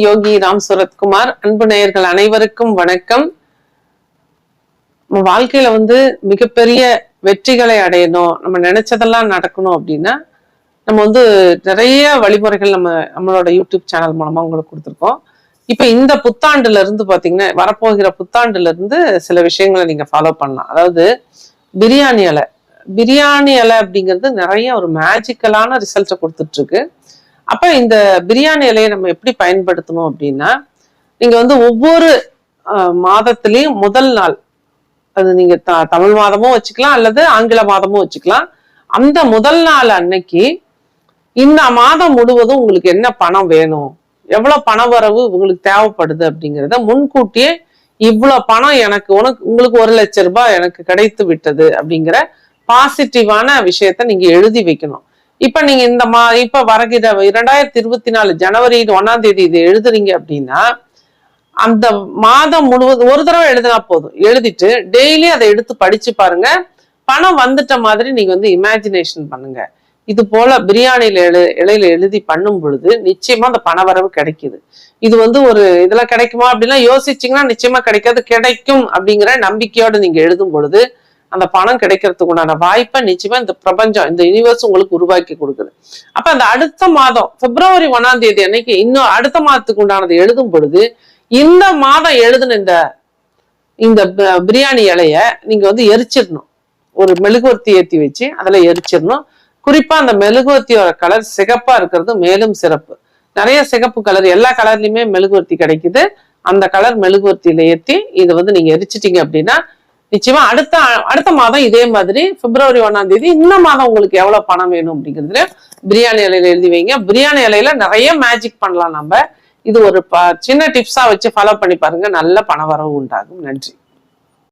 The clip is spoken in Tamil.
யோகி ராம் சுரத்குமார். அன்பு நேயர்கள் அனைவருக்கும் வணக்கம். நம்ம வாழ்க்கையில வந்து மிகப்பெரிய வெற்றிகளை அடையணும். நம்ம நினைச்சதெல்லாம் நடக்கணும் அப்படின்னா நம்ம வந்து நிறைய வழிமுறைகள் நம்ம நம்மளோட யூடியூப் சேனல் மூலமா உங்களுக்கு கொடுத்துருக்கோம். இப்ப இந்த புத்தாண்டுல இருந்து பாத்தீங்கன்னா வரப்போகிற புத்தாண்டுல இருந்து சில விஷயங்களை நீங்க ஃபாலோ பண்ணலாம். அதாவது பிரியாணி அலை பிரியாணி அலை அப்படிங்கிறது நிறைய ஒரு மேஜிக்கலான ரிசல்ட்டை கொடுத்துட்டு இருக்கு. அப்ப இந்த பிரியாணி இலையை நம்ம எப்படி பயன்படுத்தணும் அப்படின்னா நீங்க வந்து ஒவ்வொரு அஹ், மாதத்திலையும் முதல் நாள் அது நீங்க த- தமிழ் மாதமும் வச்சுக்கலாம் அல்லது ஆங்கில மாதமும் வச்சுக்கலாம். அந்த முதல் நாள் அன்னைக்கு இந்த மாதம் முழுவதும் உங்களுக்கு என்ன பணம் வேணும்? எவ்வளவு பண வரவு உங்களுக்கு தேவைப்படுது அப்படிங்கிறத முன்கூட்டியே இவ்வளவு பணம் எனக்கு உனக்கு உங்களுக்கு ஒரு லட்ச ரூபாய் எனக்கு கிடைத்து விட்டது அப்படிங்கிற பாசிட்டிவான விஷயத்த நீங்க எழுதி வைக்கணும். இப்ப நீங்க இந்த மா இப்ப வரகிற இரண்டாயிரத்தி இருபத்தி நாலு ஜனவரி ஒன்னாம் தேதி இது எழுதுறீங்க அப்படின்னா அந்த மாதம் முழுவதும் ஒரு தடவை எழுதினா போதும். எழுதிட்டு டெய்லி அதை எடுத்து படிச்சு பாருங்க. பணம் வந்துட்ட மாதிரி நீங்க வந்து இமேஜினேஷன் பண்ணுங்க. இது போல பிரியாணியில எழு இலையில எழுதி பண்ணும் பொழுது நிச்சயமா அந்த பண வரவு கிடைக்குது. இது வந்து ஒரு இதெல்லாம் கிடைக்குமா அப்படின்னா யோசிச்சீங்கன்னா நிச்சயமா கிடைக்காது. கிடைக்கும் அப்படிங்கிற நம்பிக்கையோட நீங்க எழுதும் பொழுது அந்த பணம் கிடைக்கிறதுக்கு உண்டான வாய்ப்பை நிச்சயமா இந்த பிரபஞ்சம் இந்த யூனிவர்ஸ் உங்களுக்கு உருவாக்கி கொடுக்குது. அப்ப அந்த அடுத்த மாதம் பிப்ரவரி ஒன்னாம் தேதி அன்னைக்கு இன்னும் அடுத்த மாதத்துக்கு உண்டானது எழுதும் பொழுது இந்த மாதம் எழுதின இந்த இந்த பிரியாணி இலைய நீங்க வந்து எரிச்சிடணும். ஒரு மெழுகுவர்த்தி ஏத்தி வச்சு அதுல எரிச்சிடணும். குறிப்பா அந்த மெழுகுவர்த்தியோட கலர் சிகப்பா இருக்கிறது மேலும் சிறப்பு. நிறைய சிகப்பு கலர் எல்லா கலர்லயுமே மெழுகுவர்த்தி கிடைக்குது. அந்த கலர் மெழுகுவர்த்தியில ஏத்தி இதை வந்து நீங்க எரிச்சிட்டீங்க அப்படின்னா நிச்சயமா அடுத்த அடுத்த மாதம் இதே மாதிரி பிப்ரவரி ஒன்னாம் தேதி இந்த மாதம் உங்களுக்கு எவ்வளவு பணம் வேணும் அப்படிங்கிறதுல பிரியாணி இலையில எழுதி வைங்க. பிரியாணி இலையில நிறைய மேஜிக் பண்ணலாம் நம்ம. இது ஒரு ப- சின்ன டிப்ஸா வச்சு ஃபாலோ பண்ணி பாருங்க. நல்ல பண வரவு உண்டாகும். நன்றி.